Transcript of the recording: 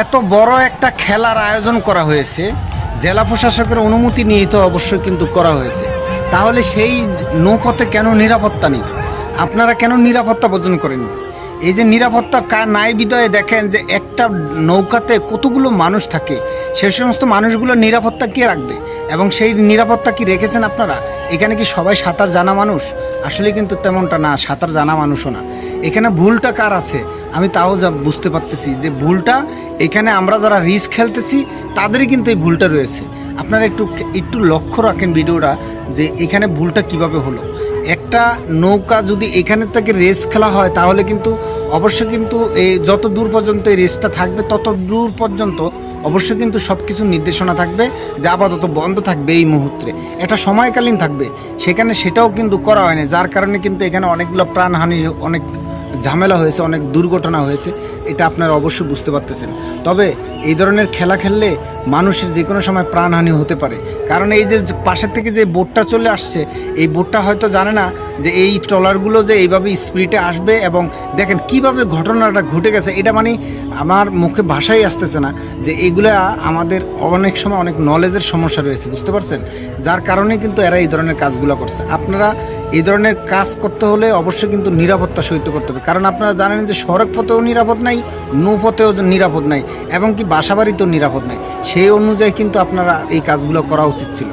এত বড় একটা খেলার আয়োজন করা হয়েছে, জেলা প্রশাসকের অনুমতি নিয়েই তো অবশ্যই কিন্তু করা হয়েছে। তাহলে সেই নৌপথে কেন নিরাপত্তা নেই? আপনারা কেন নিরাপত্তা বর্জন করেননি? এই যে নিরাপত্তা কার নাই বিদয়ে দেখেন যে একটা নৌকাতে কতগুলো মানুষ থাকে সেই সমস্ত মানুষগুলো নিরাপত্তা কে রাখবে? এবং সেই নিরাপত্তা কি রেখেছেন আপনারা? এখানে কি সবাই সাঁতার জানা মানুষ? আসলে কিন্তু তেমনটা না, সাঁতার জানা মানুষও না। এখানে ভুলটা কার আছে? আমি তাও যা বুঝতে পারতেছি যে ভুলটা এখানে আমরা যারা রিস্ক খেলতেছি, তাদেরই কিন্তু এই ভুলটা রয়েছে। আপনারা একটু একটু লক্ষ্য রাখেন ভিডিওটা যে এখানে ভুলটা কীভাবে হলো। একটা নৌকা যদি এখানে থেকে রেস খেলা হয়, তাহলে কিন্তু অবশ্যই কিন্তু এই যত দূর পর্যন্ত এই রেসটা থাকবে, তত দূর পর্যন্ত অবশ্যই কিন্তু সব কিছু নির্দেশনা থাকবে যে আপাতত বন্ধ থাকবে এই মুহূর্তে। এটা সময়কালীন থাকবে। সেখানে সেটাও কিন্তু করা হয়নি, যার কারণে কিন্তু এখানে অনেকগুলো প্রাণহানি অনেক ঝামেলা হয়েছে, অনেক দুর্ঘটনা হয়েছে, এটা আপনারা অবশ্যই বুঝতে পারতেছেন। তবে এই ধরনের খেলা খেললে মানুষের যে কোনো সময় প্রাণহানি হতে পারে। কারণ এই যে পাশের থেকে যে বোটটা চলে আসছে, এই বোটটা হয়তো জানে না যে এই ট্রলারগুলো যে এইভাবে স্পিডে আসবে এবং দেখেন কীভাবে ঘটনাটা ঘটে গেছে, এটা মানে আমার মুখে ভাষাই আসতেছে না যে এগুলা আমাদের অনেক সময় অনেক নলেজের সমস্যা রয়েছে, বুঝতে পারছেন? যার কারণে কিন্তু এরা এই ধরনের কাজগুলো করছে। আপনারা এই ধরনের কাজ করতে হলে অবশ্যই কিন্তু নিরাপত্তা সহিত করতে হবে। কারণ আপনারা জানেন যে সড়ক পথেও নিরাপদ নাই নৌপথেও নিরাপদ নাই, এবং কি বাসাবাড়িতেও নিরাপদ নাই। সেই অনুযায়ী কিন্তু আপনারা এই কাজগুলো করা উচিত ছিল।